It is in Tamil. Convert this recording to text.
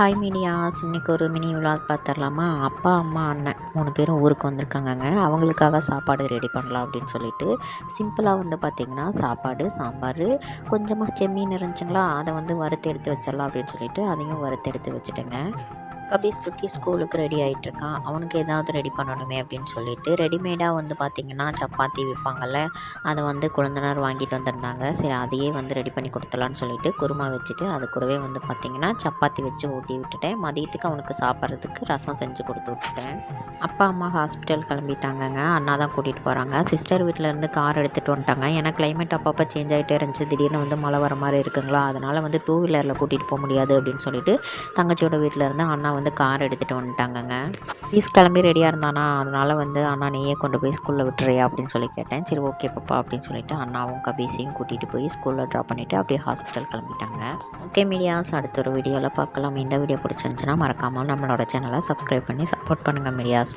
ஹாய் மீடியாஸ் இன்றைக்கி ஒரு மினி விழாக் பார்த்துடலாமா அப்பா அம்மா அண்ணன் மூணு பேரும் ஊருக்கு வந்திருக்காங்கங்க. அவங்களுக்காக சாப்பாடு ரெடி பண்ணலாம் அப்படின்னு சொல்லிட்டு சிம்பிளாக வந்து பார்த்திங்கன்னா சாப்பாடு சாம்பார் கொஞ்சமாக செம்மீன் இருந்துச்சுங்களா? அதை வந்து வறுத்து எடுத்து வச்சிடலாம் அப்படின்னு சொல்லிட்டு அதையும் வறுத்து எடுத்து வச்சுட்டேங்க. கபீஸ் குட்டி ஸ்கூலுக்கு ரெடி ஆகிட்டுருக்கான் அவனுக்கு ஏதாவது ரெடி பண்ணணுமே அப்படின்னு சொல்லிட்டு ரெடிமேடாக வந்து பார்த்திங்கன்னா சப்பாத்தி விற்பாங்கள்ல அதை வந்து குழந்தனார் வாங்கிட்டு வந்திருந்தாங்க. சரி அதையே வந்து ரெடி பண்ணி கொடுத்துலான்னு சொல்லிட்டு குருமா வச்சுட்டு அது கூடவே வந்து பார்த்திங்கன்னா சப்பாத்தி வச்சு ஊட்டி விட்டுட்டேன். மதியத்துக்கு அவனுக்கு சாப்பிட்றதுக்கு ரசம் செஞ்சு கொடுத்து விட்டுட்டேன். அப்பா அம்மா ஹாஸ்பிட்டல் கிளம்பிட்டாங்கங்க. அண்ணா தான் கூட்டிகிட்டு போகிறாங்க சிஸ்டர் வீட்டிலேருந்து கார் எடுத்துகிட்டு வந்துட்டாங்க. ஏன்னா கிளைமேட் அப்பப்போ சேஞ்ச் ஆகிட்டே இருந்துச்சு. திடீர்னு வந்து மழை வர மாதிரி இருக்குங்களா? அதனால் வந்து டூ வீலரில் கூட்டிகிட்டு போக முடியாது அப்படின்னு சொல்லிட்டு தங்கச்சியோட வீட்டிலேருந்து அண்ணா வந்து கார் எடுத்துகிட்டு வந்துட்டாங்கங்க. ஃபீஸ் கிளம்பி ரெடியாக இருந்தானா? அதனால் வந்து அண்ணா நீயே கொண்டு போய் ஸ்கூலில் விட்டுறியா? அப்படின்னு சொல்லி கேட்டேன். சரி ஓகே பாப்பா அப்படின்னு சொல்லிட்டு அண்ணாவும் கபீஸையும் கூட்டிகிட்டு போய் ஸ்கூலில் ட்ராப் பண்ணிவிட்டு அப்படியே ஹாஸ்பிட்டல் கிளம்பிட்டாங்க. ஓகே மீடியாஸ் அடுத்த ஒரு வீடியோவில் பார்க்கலாம். இந்த வீடியோ பிடிச்சிருந்துச்சுன்னா மறக்காமல் நம்மளோட சேனலை சப்ஸ்கிரைப் பண்ணி சப்போர்ட் பண்ணுங்கள் மீடியாஸ்.